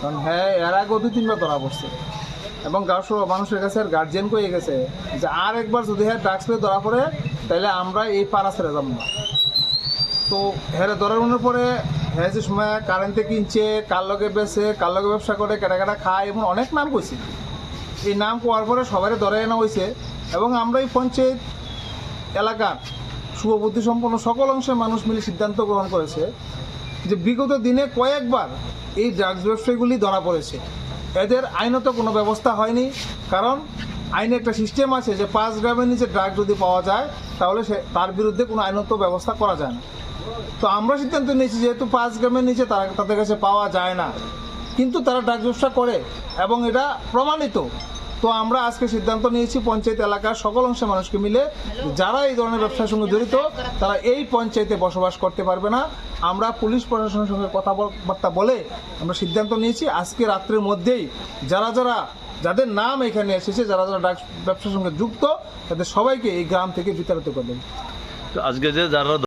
কারণ হ্যাঁ এর আগে দু তিনবার ধরা পড়ছে। এবং মানুষের কাছে গার্জিয়ান কয়ে গেছে? যে আর একবার যদি হ্যাঁ ড্রাগস পেয়ে ধরা পড়ে তাহলে আমরা এই পাড়া ছেড়ে যাব না। তো হ্যাঁ ধরানোর পরে হ্যাঁ যে সময় কারেন্টে কিনছে, কার লগে বেছে কার লগে ব্যবসা করে কেটা কেটা খায় এমন অনেক নাম কইছে। এই নাম কোয়ার পরে সবাই ধরে আনা হয়েছে এবং আমরা এই পঞ্চায়েত এলাকার শুভবুদ্ধি সম্পন্ন সকল অংশের মানুষ মিলে সিদ্ধান্ত গ্রহণ করেছে যে বিগত দিনে কয়েকবার এই ড্রাগস ব্যবসায়ীগুলি ধরা পড়েছে। এদের আইনত কোনো ব্যবস্থা হয়নি, কারণ আইনে একটা সিস্টেম আছে যে পাঁচ গ্রামের নিচে ড্রাগ যদি পাওয়া যায়, তাহলে সে তার বিরুদ্ধে কোনো আইনত ব্যবস্থা করা যায় না। তো আমরা সিদ্ধান্ত নিয়েছি যেহেতু পাঁচ গ্রামের নিচে তারা তাদের কাছে পাওয়া যায় না, কিন্তু তারা ড্রাগ ব্যবসা করে এবং এটা প্রমাণিত। তো আমরা আজকে সিদ্ধান্ত নিয়েছি পঞ্চায়েত এলাকার সকল অংশের মানুষকে মিলে যারা এই ধরনের ব্যবসার সঙ্গে জড়িত, তারা এই পঞ্চায়েতে বসবাস করতে পারবে না। আমরা পুলিশ প্রশাসনের সঙ্গে কথাবার্তা বলে আমরা সিদ্ধান্ত নিয়েছি। আজকে রাত্রের মধ্যেই যারা যারা যাদের নাম এখানে এসেছে, যারা যারা ড্রাগস ব্যবসার সঙ্গে যুক্ত, তাদের সবাইকে এই গ্রাম থেকে বিতাড়িত করবেন তো আজকে যে যারা